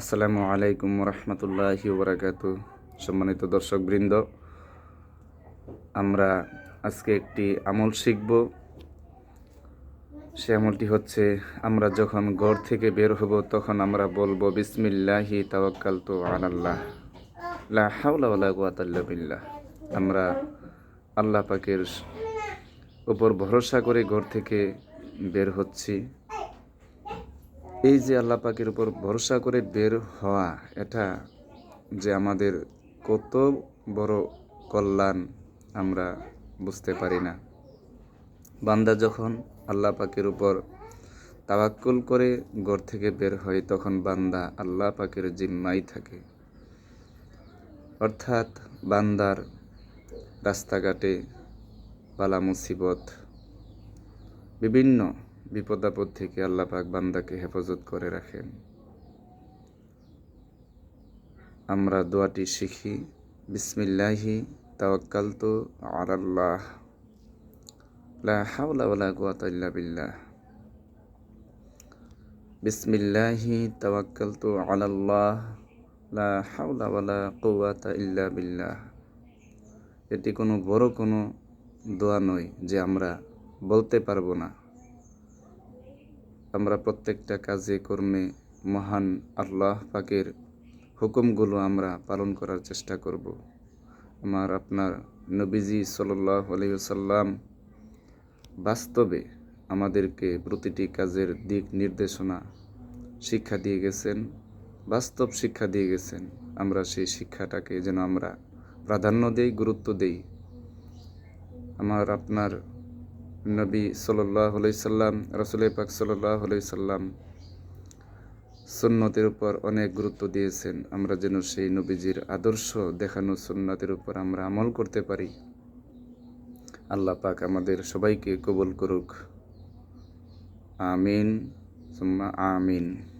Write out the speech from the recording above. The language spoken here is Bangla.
আসসালামু আলাইকুম রহমতুল্লাহি ওবরাকাত। সম্মানিত দর্শকবৃন্দ, আমরা আজকে একটি আমল শিখব। সে আমলটি হচ্ছে, আমরা যখন ঘর থেকে বের হব তখন আমরা বলব, বিসমিল্লাহি তাওয়াক্কাল তো আনাল্লাহ লা হাওলা ওয়ালা বিল্লাহ। আমরা আল্লাহ পাকের উপর ভরসা করে ঘর থেকে বের হচ্ছি। এই যে আল্লাহ পাকের উপর ভরসা করে বের হওয়া, এটা যে আমাদের কত বড় কল্যাণ আমরা বুঝতে পারি না। বান্দা যখন আল্লাহ পাকের উপর তাওয়াক্কুল করে ঘর থেকে বের হয়, তখন বান্দা আল্লাহ পাকের জিম্মাই থাকে। অর্থাৎ বান্দার রাস্তাঘাটে পালা মুসিবত, বিভিন্ন বিপদ আপদ থেকে আল্লাহ পাক বান্দাকে হেফাজত করে রাখেন। আমরা দোয়াটি শিখি। বিসমিল্লাহি, তাওয়াক্কালতু আলাল্লাহ। লা হাওলা ওয়ালা কুওয়াতা ইল্লা বিল্লাহ। বিসমিল্লাহি, তাওয়াক্কালতু আলাল্লাহ। লা হাওলা ওয়ালা কুওয়াতা ইল্লা বিল্লাহ। এটি কোনো বড় কোনো দোয়া নয় যে আমরা বলতে পারব না। আমরা প্রত্যেকটা কাজে কর্মে মহান আল্লাহ পাকের হুকুমগুলো আমরা পালন করার চেষ্টা করব। আমার আপনার নবীজি সাল্লাহ আলহিসাল্লাম বাস্তবে আমাদেরকে প্রতিটি কাজের দিক নির্দেশনা শিক্ষা দিয়ে গেছেন, বাস্তব শিক্ষা দিয়ে গেছেন। আমরা সেই শিক্ষাটাকে যেন আমরা প্রাধান্য দেই, গুরুত্ব দেই। আমার আপনার নবী সাল্লাহ সাল্লাম রসুল পাক সাল্লাহ সাল্লাম সুন্নতের উপর অনেক গুরুত্ব দিয়েছেন। আমরা যেন সেই নবীজির আদর্শ দেখানো সুন্নতের উপর আমরা আমল করতে পারি। আল্লাহ পাক আমাদের সবাইকে কবুল করুক। আমিন আমিন।